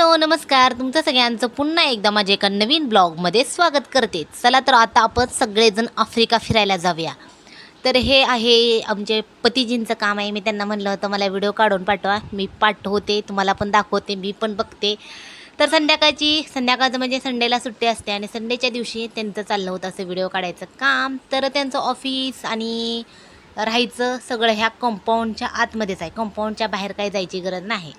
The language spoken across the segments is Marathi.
हॅलो नमस्कार. तुमचं सगळ्यांचं पुन्हा एकदा माझ्या एका नवीन ब्लॉगमध्ये स्वागत करते. चला तर आता आपण सगळेजण आफ्रिका फिरायला जाऊया. तर हे आहे आमचे पतीजींचं काम आहे. मी त्यांना म्हणलं होतं मला व्हिडिओ काढून पाठवा. मी पाठवते तुम्हाला पण दाखवते मी पण बघते. तर संध्याकाळची संध्याकाळचं म्हणजे संडेला सुट्टी असते आणि संडेच्या दिवशी त्यांचं चाललं होतं असं व्हिडिओ काढायचं काम. तर त्यांचं ऑफिस आणि राहायचं सगळं ह्या कंपाऊंडच्या आतमध्येच आहे. कंपाऊंडच्या बाहेर काही जायची गरज नाही.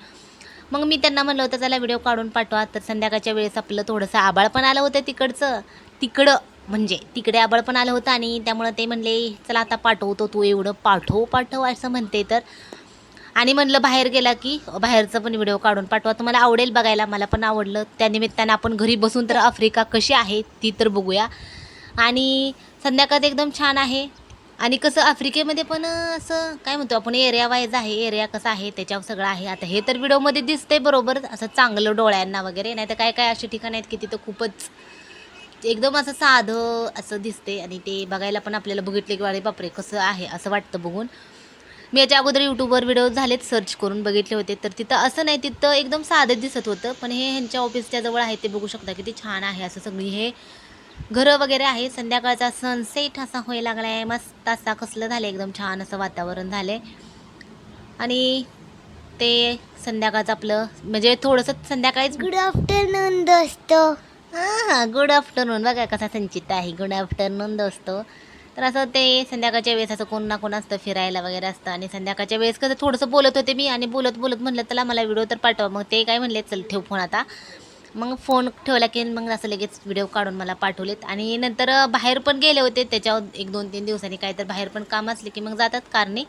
मग मी त्यांना म्हणलं होतं चला व्हिडिओ काढून पाठवा. तर संध्याकाळच्या वेळेस आपलं थोडंसं आबाळ पण आलं होतं तिकडचं. तिकडं म्हणजे तिकडे आबळ पण आलं होतं आणि त्यामुळं ते म्हणले चला आता पाठवतो तू एवढं. पाठव पाठव असं म्हणते तर. आणि म्हणलं बाहेर गेला की बाहेरचं पण व्हिडिओ काढून पाठवा. तुम्हाला आवडेल बघायला मला पण आवडलं. त्यानिमित्तानं आपण घरी बसून तर आफ्रिका कशी आहे ती तर बघूया. आणि संध्याकाळ एकदम छान आहे. आणि कसं आफ्रिकेमध्ये पण असं काय म्हणतो आपण एरिया वाईज आहे एरिया कसा आहे त्याच्यावर सगळं आहे. आता हे तर व्हिडिओमध्ये दिसतंय बरोबर असं चांगलं डोळ्यांना वगैरे नाही तर काय काय अशी ठिकाणं आहेत की तिथं खूपच एकदम असं साधं असं दिसते आणि ते बघायला पण आपल्याला बघितले की अरे बापरे कसं आहे असं वाटतं बघून. मी याच्या अगोदर यूट्यूबवर व्हिडिओ झालेत सर्च करून बघितले होते. तर तिथं असं नाही तिथं एकदम साधं दिसत होतं. पण हे ह्यांच्या ऑफिसच्या जवळ आहे ते बघू शकता किती छान आहे असं सगळी हे घरं वगैरे आहे संध्याकाळचा सनसेट असा व्हायला लागला आहे मस्त असा कसलं झालं एकदम छान असं वातावरण झालं आहे आणि ते संध्याकाळचं आपलं म्हणजे थोडंसं संध्याकाळीच गुड आफ्टरनून दोस्तो हां गुड आफ्टरनून बघा कसा संचित आहे गुड आफ्टरनून दोस्तो तर असं ते संध्याकाळच्या वेळेस असं कोण ना कोण असतं फिरायला वगैरे असतं. आणि संध्याकाळच्या वेळेस कसं थोडंसं बोलत होते मी आणि बोलत बोलत म्हणलं चला मला व्हिडिओ तर पाठवा. मग ते काय म्हणले चल ठेव फोन आता. मग फोन ठेवला की मग असं लगेच व्हिडिओ काढून मला पाठवलेत. आणि नंतर बाहेर पण गेले होते. त्याच्यावर एक दोन तीन दिवसांनी काय तर बाहेर पण काम असले की मग जातात कारने.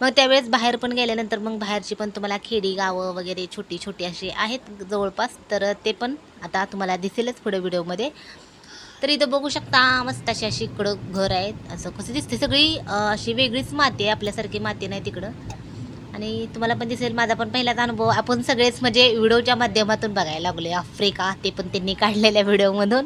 मग त्यावेळेस बाहेर पण गेल्यानंतर मग बाहेरची पण तुम्हाला खेडी गावं वगैरे छोटी छोटी अशी आहेत जवळपास. तर ते पण आता तुम्हाला दिसेलच पुढे व्हिडिओमध्ये तर इथं बघू शकता मस्त अशी अशी इकडं घर आहेत. असं कसं दिसते सगळी अशी वेगळीच माती आहे. आपल्यासारखी माती नाही तिकडं. आणि तुम्हाला पण दिसेल माझा पण पहिलाच अनुभव. आपण सगळेच म्हणजे व्हिडिओच्या माध्यमातून बघायला लागले आफ्रिका ते पण त्यांनी काढलेल्या व्हिडिओमधून.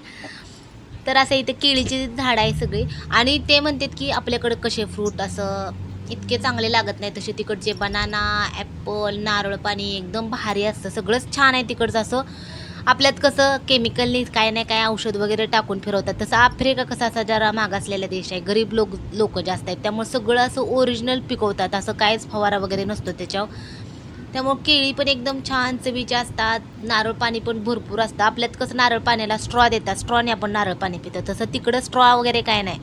तर असं इथे केळीची झाड आहे सगळी. आणि ते म्हणतात की आपल्याकडे कसे फ्रूट असं इतके चांगले लागत नाही तसे तिकडचे बनाना ॲपल नारळ पाणी एकदम भारी असतं. सगळंच छान आहे तिकडचं असं. आपल्यात कसं केमिकलनी काय नाही काय औषध वगैरे टाकून फिरवतात. तसं आफ्रिका कसा असा जरा मागासलेला देश आहे. गरीब लोक लोक जास्त आहेत. त्यामुळे सगळं असं ओरिजिनल पिकवतात. असं काहीच फवारा वगैरे नसतो त्याच्यावर. त्यामुळे केळी पण एकदम छान चवीच्या असतात. नारळ पाणी पण भरपूर असतं. आपल्यात कसं नारळ पाण्याला स्ट्रॉ देतात. स्ट्रॉने आपण नारळ पाणी पितो. तसं तिकडं स्ट्रॉ वगैरे काय नाही.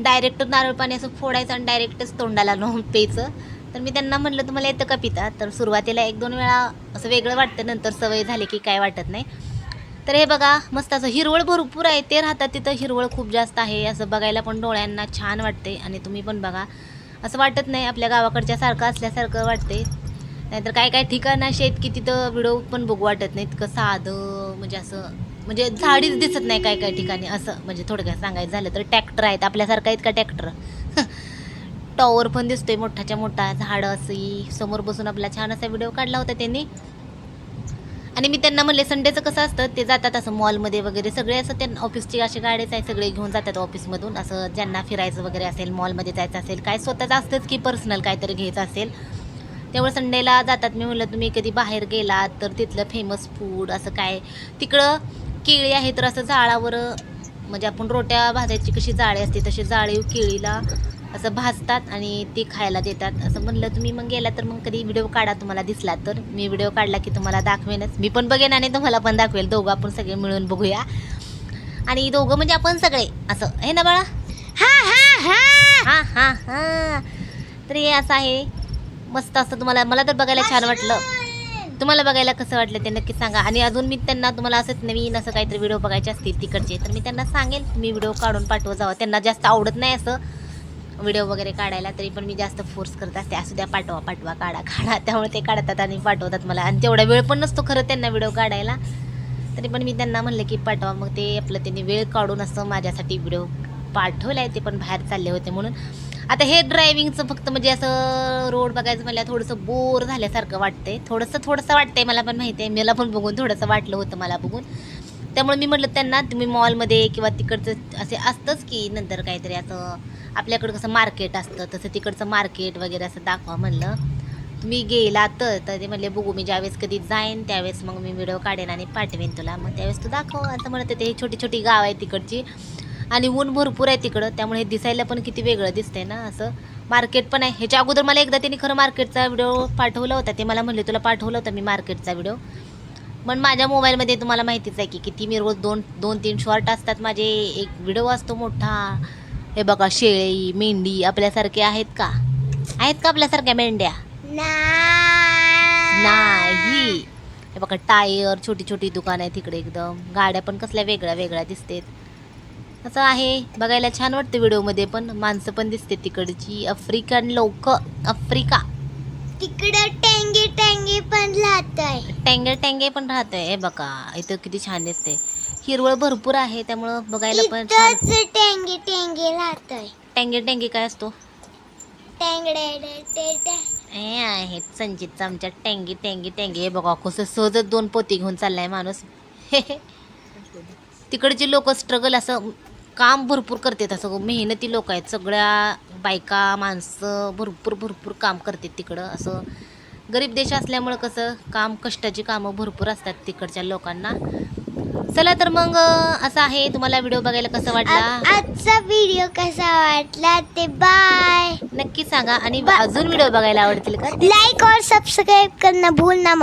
डायरेक्ट नारळ पाणी असं फोडायचं आणि डायरेक्टच तोंडाला लावून प्यायचं. तर मी त्यांना म्हणलं तुम्हाला येतं का पिता? तर सुरुवातीला एक दोन वेळा असं वेगळं वाटतं. नंतर सवय झाली की काय वाटत नाही. तर हे बघा मस्त असं हिरवळ भरपूर आहे. ते राहतात तिथं हिरवळ खूप जास्त आहे. असं बघायला पण डोळ्यांना छान वाटते आणि तुम्ही पण बघा. असं वाटत नाही आपल्या गावाकडच्या सारखं असल्यासारखं वाटते नाहीतर काय काय ठिकाणं अशी आहेत की तिथं व्हिडिओ पण बघू वाटत नाही इतकं साधं म्हणजे असं म्हणजे झाडीच दिसत नाही काय काय ठिकाणी. असं म्हणजे थोडक्यात सांगायचं झालं तर ट्रॅक्टर आहेत. आपल्यासारखं आहेत का ट्रॅक्टर? टॉवर पण दिसतोय मोठाच्या मोठा. झाडं अशी समोर बसून आपला छान असा व्हिडिओ काढला होता त्यांनी. आणि मी त्यांना म्हणले संडेचं कसं असतं ते जातात असं मॉलमध्ये वगैरे. सगळे असं त्यांना ऑफिसची अशी गाडीच आहे सगळे घेऊन जातात ऑफिसमधून असं ज्यांना फिरायचं वगैरे असेल मॉलमध्ये जायचं असेल काय स्वतःचं असतंच की पर्सनल काहीतरी घ्यायचं असेल. त्यामुळे संडेला जातात. मी म्हणलं तुम्ही कधी बाहेर गेलात तर तिथलं फेमस फूड असं काय? तिकडं केळी आहे तर असं जाळावर म्हणजे आपण रोट्या भाजायची कशी जाळी असते तशी जाळी केळीला असं भाजतात आणि ती खायला देतात. असं म्हणलं तुम्ही मग गेला तर मग कधी व्हिडिओ काढा तुम्हाला दिसला तर. मी व्हिडिओ काढला की तुम्हाला दाखवेनच. मी पण बघेन आणि तुम्हाला पण दाखवेल. दोघं आपण सगळे मिळून बघूया. आणि दोघं म्हणजे आपण सगळे. असं. हे ना बाळा? हा हा हा. हां हां हां. तर हे असं आहे. मस्त असं तुम्हाला मला तर बघायला छान वाटलं. तुम्हाला बघायला कसं वाटलं ते नक्की सांगा. आणि अजून मी त्यांना तुम्हाला असंच नवीन असं काहीतरी व्हिडिओ बघायचे असतील तिकडचे तर मी त्यांना सांगेल तुम्ही व्हिडिओ काढून पाठवा जावा. त्यांना जास्त आवडत नाही असं. व्हिडिओ वगैरे काढायला तरी पण मी जास्त फोर्स करत असते. असू द्या पाठवा पाठवा काढा काढा. त्यामुळे ते काढतात आणि पाठवतात मला. आणि तेवढा वेळ पण नसतो खरं त्यांना व्हिडिओ काढायला. तरी पण मी त्यांना म्हणलं की पाठवा. मग ते आपलं त्यांनी वेळ काढून असं माझ्यासाठी व्हिडिओ पाठवला आहे ते पण बाहेर चालले होते म्हणून. आता हे ड्रायव्हिंगचं फक्त म्हणजे असं रोड बघायचं म्हणलं थोडंसं बोर झाल्यासारखं वाटतंय. थोडंसं थोडंसं वाटतंय मला पण माहिती आहे मला पण बघून थोडंसं वाटलं होतं मला बघून. त्यामुळे मी म्हटलं त्यांना तुम्ही मॉलमध्ये किंवा तिकडचं असे असतंच की नंतर काहीतरी असं आपल्याकडं कसं मार्केट असतं तसं तिकडचं मार्केट वगैरे असं दाखवा म्हणलं. तुम्ही गेला तर तर ते म्हणले बघू मी ज्यावेळेस कधी जाईन त्यावेळेस मग मी व्हिडिओ काढेन आणि पाठवेन तुला मग त्यावेळेस तू दाखव असं म्हणत ते हे छोटी छोटी गाव आहे तिकडची आणि ऊन भरपूर आहे तिकडं त्यामुळे हे दिसायला पण किती वेगळं दिसतंय ना असं. मार्केट पण आहे. ह्याच्या अगोदर मला एकदा त्यांनी खरं मार्केटचा व्हिडिओ पाठवला होता ते मला म्हणले तुला पाठवलं होतं मी मार्केटचा व्हिडिओ पण माझ्या मोबाईलमध्ये तुम्हाला माहितीच आहे की किती मी रोज दोन दोन तीन शॉर्ट असतात. माझे एक व्हिडिओ असतो मोठा. हे बघा शेळी मेंढी आपल्यासारखे आहेत का? आहेत का आपल्यासारख्या मेंढ्या? नाही. हे बघा टायर छोटी छोटी दुकान आहे तिकडे एकदम. गाड्या पण कसल्या वेगळ्या वेगळ्या दिसतेत. असं आहे. बघायला छान वाटतं व्हिडिओमध्ये पण. माणसं पण दिसते तिकडची. आफ्रिकन लोक. आफ्रिका. तिकडं टेंगे टेंगे पण राहतय. टँगे टँगे पण राहतोय. हे बघा इथं किती छान दिसते हिरवळ भरपूर आहे त्यामुळं बघायला पण छान इथंच टेंगे टेंगे राहतय. टँगे टँगे काय असतो? टेंगडे डे. हे आहेत संचितचा आमच्या टँगी टँगी टँगी. हे बघा कसं सहजच दोन पोती घेऊन चाललाय माणूस. तिकडचे लोक स्ट्रगल असं काम भरपूर करतात असं मेहनती लोक आहेत. सगळ्या बायका माणसं भरपूर भरपूर काम करतात तिकडं. असं गरीब देश असल्यामुळं कसं काम कष्टाची कामं भरपूर असतात तिकडच्या लोकांना. चला तर मग असं आहे. तुम्हाला व्हिडिओ बघायला कसं वाटला? आजचा व्हिडिओ कसा वाटला ते बाय नक्की सांगा. आणि अजून व्हिडिओ बघायला आवडतील का? लाइक और सब्सक्राइब करना भूलना मत